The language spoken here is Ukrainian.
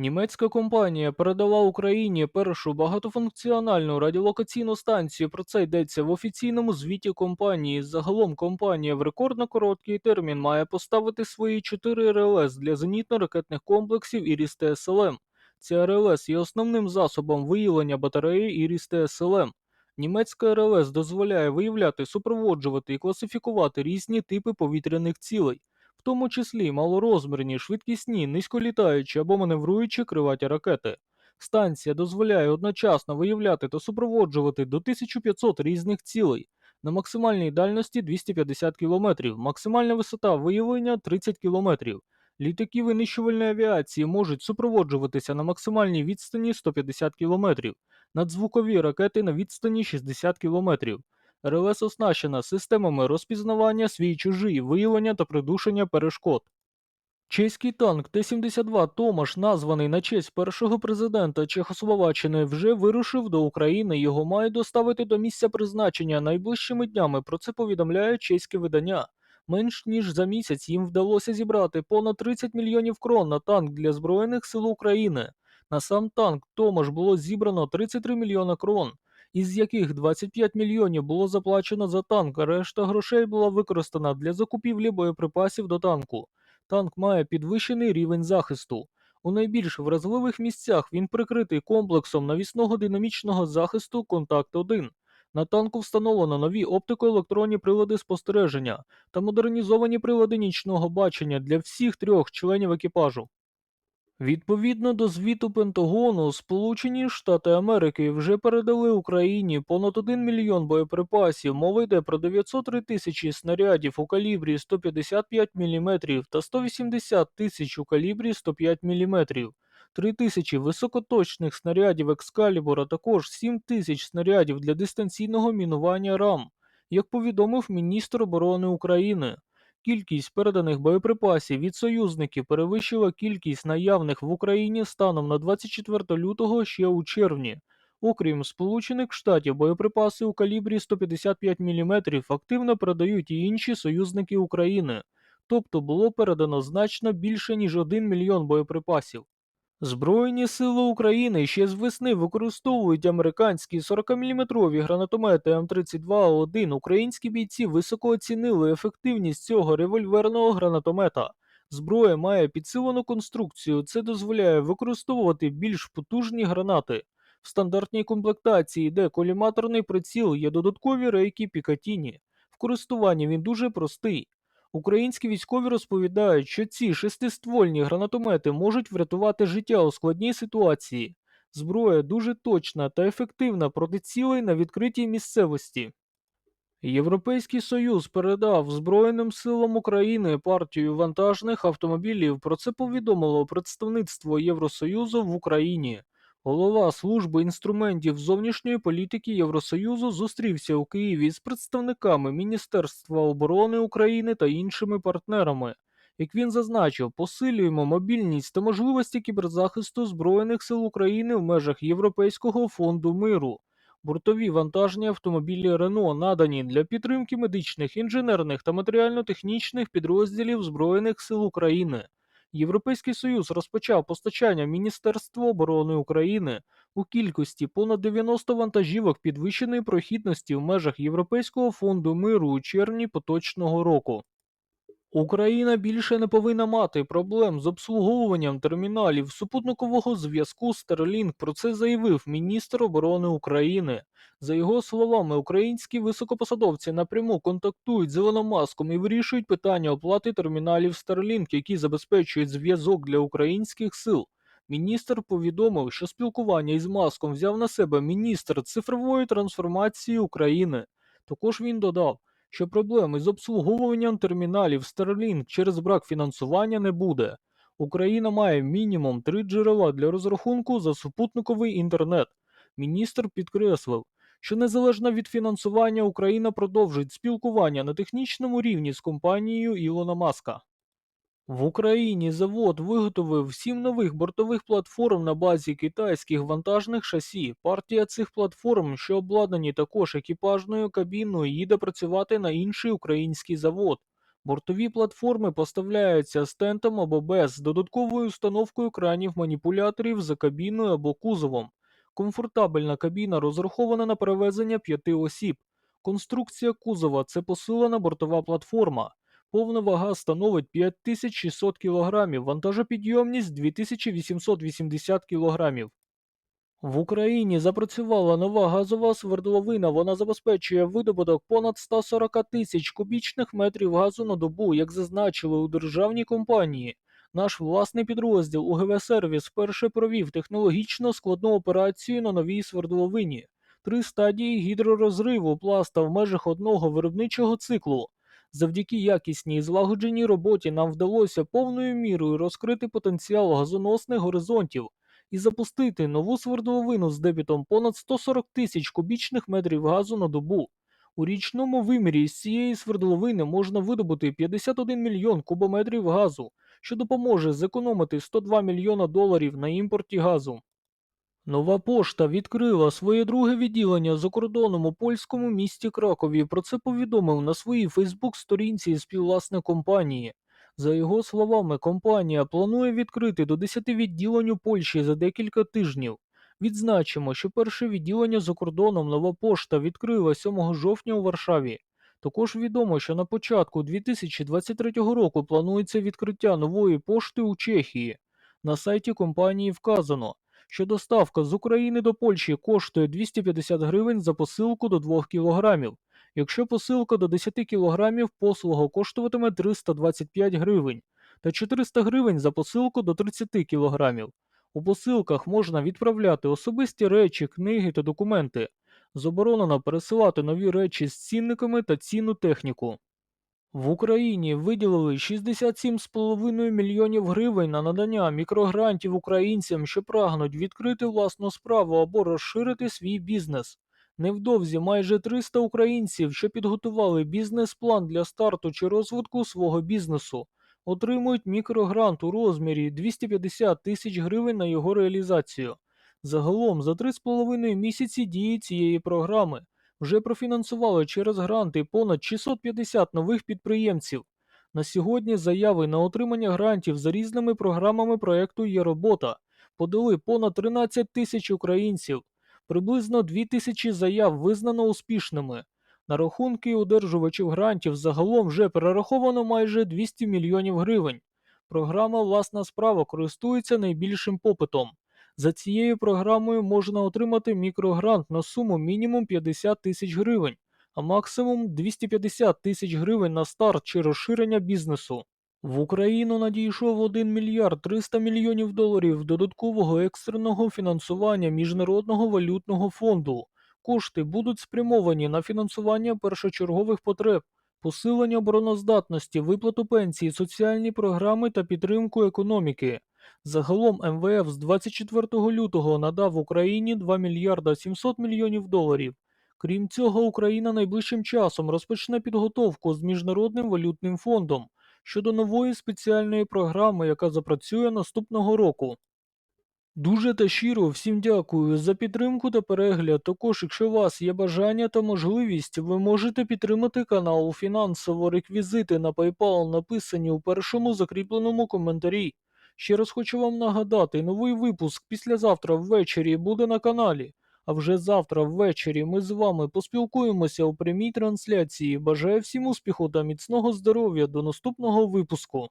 Німецька компанія передала Україні першу багатофункціональну радіолокаційну станцію. Про це йдеться в офіційному звіті компанії. Загалом компанія в рекордно короткий термін має поставити свої 4 РЛС для зенітно-ракетних комплексів Іріс-ТСЛМ. Ці РЛС є основним засобом виявлення батареї Іріс-ТСЛМ. Німецька РЛС дозволяє виявляти, супроводжувати і класифікувати різні типи повітряних цілей в тому числі малорозмірні, швидкісні, низьколітаючі або маневруючі криваті ракети. Станція дозволяє одночасно виявляти та супроводжувати до 1500 різних цілей на максимальній дальності 250 км, максимальна висота виявлення 30 км. Літаки винищувальної авіації можуть супроводжуватися на максимальній відстані 150 км, надзвукові ракети на відстані 60 км. РЛС оснащена системами розпізнавання свій чужий, виявлення та придушення перешкод. Чеський танк Т-72 Томаш, названий на честь першого президента Чехословаччини, вже вирушив до України. Його мають доставити до місця призначення найближчими днями. Про це повідомляє чеське видання. Менш ніж за місяць їм вдалося зібрати понад 30 мільйонів крон на танк для Збройних сил України. На сам танк Томаш було зібрано 33 мільйона крон із яких 25 мільйонів було заплачено за танк, а решта грошей була використана для закупівлі боєприпасів до танку. Танк має підвищений рівень захисту. У найбільш вразливих місцях він прикритий комплексом навісного динамічного захисту Контакт 1 На танку встановлено нові оптико-електронні прилади спостереження та модернізовані прилади нічного бачення для всіх трьох членів екіпажу. Відповідно до звіту Пентагону, Сполучені Штати Америки вже передали Україні понад 1 мільйон боєприпасів. Мова йде про 903 тисячі снарядів у калібрі 155 мм та 180 тисяч у калібрі 105 мм. 3 тисячі високоточних снарядів Екскалібур, а також 7 тисяч снарядів для дистанційного мінування РАМ, як повідомив міністр оборони України. Кількість переданих боєприпасів від союзників перевищила кількість наявних в Україні станом на 24 лютого ще у червні. Окрім Сполучених Штатів, боєприпаси у калібрі 155 мм активно передають і інші союзники України, тобто було передано значно більше ніж 1 мільйон боєприпасів. Збройні сили України ще з весни використовують американські 40-мм гранатомети М32А1. Українські бійці високо оцінили ефективність цього револьверного гранатомета. Зброя має підсилену конструкцію, це дозволяє використовувати більш потужні гранати. В стандартній комплектації, йде коліматорний приціл, є додаткові рейки Пікатіні. В користуванні він дуже простий. Українські військові розповідають, що ці шестиствольні гранатомети можуть врятувати життя у складній ситуації. Зброя дуже точна та ефективна проти цілей на відкритій місцевості. Європейський Союз передав Збройним силам України партію вантажних автомобілів. Про це повідомило представництво Євросоюзу в Україні. Голова служби інструментів зовнішньої політики Євросоюзу зустрівся у Києві з представниками Міністерства оборони України та іншими партнерами. Як він зазначив, посилюємо мобільність та можливості кіберзахисту Збройних сил України в межах Європейського фонду миру. Бортові вантажні автомобілі Рено надані для підтримки медичних, інженерних та матеріально-технічних підрозділів Збройних сил України. Європейський Союз розпочав постачання Міністерства оборони України у кількості понад 90 вантажівок підвищеної прохідності в межах Європейського фонду миру у червні поточного року. Україна більше не повинна мати проблем з обслуговуванням терміналів супутникового зв'язку Starlink. Про це заявив міністр оборони України. За його словами, українські високопосадовці напряму контактують з Ілоном Маском і вирішують питання оплати терміналів Starlink, які забезпечують зв'язок для українських сил. Міністр повідомив, що спілкування із Маском взяв на себе міністр цифрової трансформації України. Також він додав що проблеми з обслуговуванням терміналів Starlink через брак фінансування не буде. Україна має мінімум три джерела для розрахунку за супутниковий інтернет. Міністр підкреслив, що незалежно від фінансування Україна продовжить спілкування на технічному рівні з компанією Ілона Маска. В Україні завод виготовив сім нових бортових платформ на базі китайських вантажних шасі. Партія цих платформ, що обладнані також екіпажною кабіною, їде працювати на інший український завод. Бортові платформи поставляються з тентом або без додатковою установкою кранів маніпуляторів за кабіною або кузовом. Комфортабельна кабіна розрахована на перевезення п'яти осіб. Конструкція кузова це посилена бортова платформа. Повна вага становить 5600 кг, вантажопідйомність 2880 кг. В Україні запрацювала нова газова свердловина. Вона забезпечує видобуток понад 140 тисяч кубічних метрів газу на добу, як зазначили у державній компанії. Наш власний підрозділ УГВ Сервіс вперше провів технологічно складну операцію на новій свердловині. Три стадії гідророзриву пласта в межах одного виробничого циклу. Завдяки якісній і злагодженій роботі нам вдалося повною мірою розкрити потенціал газоносних горизонтів і запустити нову свердловину з дебітом понад 140 тисяч кубічних метрів газу на добу. У річному вимірі з цієї свердловини можна видобути 51 мільйон кубометрів газу, що допоможе зекономити 102 мільйона доларів на імпорті газу. Нова пошта відкрила своє друге відділення за кордоном у польському місті Кракові. Про це повідомив на своїй Фейсбук-сторінці співвласник компанії. За його словами, компанія планує відкрити до 10 відділень у Польщі за декілька тижнів. Відзначимо, що перше відділення за кордоном нова пошта відкрила 7 жовтня у Варшаві. Також відомо, що на початку 2023 року планується відкриття нової пошти у Чехії. На сайті компанії вказано, що доставка з України до Польщі коштує 250 гривень за посилку до 2 кг. Якщо посилка до 10 кг, послуга коштуватиме 325 гривень та 400 гривень за посилку до 30 кг. У посилках можна відправляти особисті речі, книги та документи. Заборонено пересилати нові речі з цінниками та цінну техніку. В Україні виділили 67,5 мільйонів гривень на надання мікрогрантів українцям, що прагнуть відкрити власну справу або розширити свій бізнес. Невдовзі майже 300 українців, що підготували бізнес-план для старту чи розвитку свого бізнесу, отримують мікрогрант у розмірі 250 тисяч гривень на його реалізацію. Загалом за 3,5 місяці дії цієї програми вже профінансували через гранти понад 650 нових підприємців. На сьогодні заяви на отримання грантів за різними програмами проекту є робота. Подали понад 13 тисяч українців. Приблизно 2 тисячі заяв визнано успішними. На рахунки одержувачів грантів загалом вже перераховано майже 200 мільйонів гривень. Програма Власна справа користується найбільшим попитом. За цією програмою можна отримати мікрогрант на суму мінімум 50 тисяч гривень, а максимум 250 тисяч гривень на старт чи розширення бізнесу. В Україну надійшов 1 мільярд 300 мільйонів доларів додаткового екстреного фінансування Міжнародного валютного фонду. Кошти будуть спрямовані на фінансування першочергових потреб, посилення обороноздатності, виплату пенсій, соціальні програми та підтримку економіки. Загалом МВФ з 24 лютого надав Україні 2 мільярда 700 мільйонів доларів. Крім цього, Україна найближчим часом розпочне підготовку з Міжнародним валютним фондом щодо нової спеціальної програми, яка запрацює наступного року. Дуже та щиро всім дякую за підтримку та перегляд. Також, якщо у вас є бажання та можливість, ви можете підтримати канал фінансово. Реквізити на PayPal написані у першому закріпленому коментарі. Ще раз хочу вам нагадати, новий випуск післязавтра ввечері буде на каналі. А вже завтра ввечері ми з вами поспілкуємося у прямій трансляції. Бажаю всім успіху та міцного здоров'я до наступного випуску.